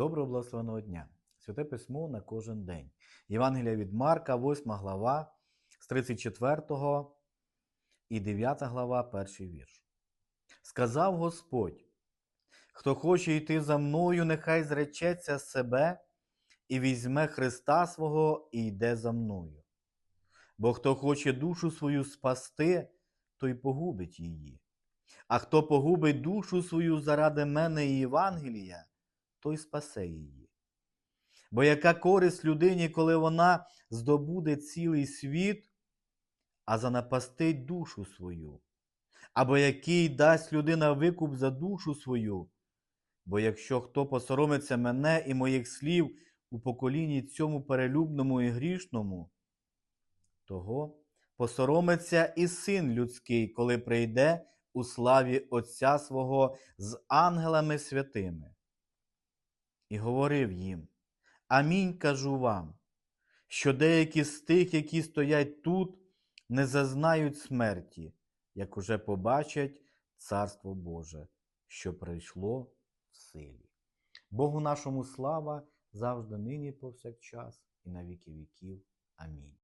Доброго благословеного дня! Святе письмо на кожен день. Євангелія від Марка, 8 глава, з 34 і 9 глава, перший вірш. Сказав Господь: Хто хоче йти за мною, нехай зречеться себе і візьме Христа свого і йде за мною. Бо хто хоче душу свою спасти, той погубить її. А хто погубить душу свою заради мене і Євангелія, той спасе її. Бо яка користь людині, коли вона здобуде цілий світ, а занапастить душу свою? Або який дасть людина викуп за душу свою? Бо якщо хто посоромиться мене і моїх слів у поколінні цьому перелюбному і грішному, того посоромиться і син людський, коли прийде у славі Отця свого з ангелами святими. І говорив їм: Амінь кажу вам, що деякі з тих, які стоять тут, не зазнають смерті, як уже побачать Царство Боже, що прийшло в силі. Богу нашому слава завжди нині повсякчас і на віки віків. Амінь.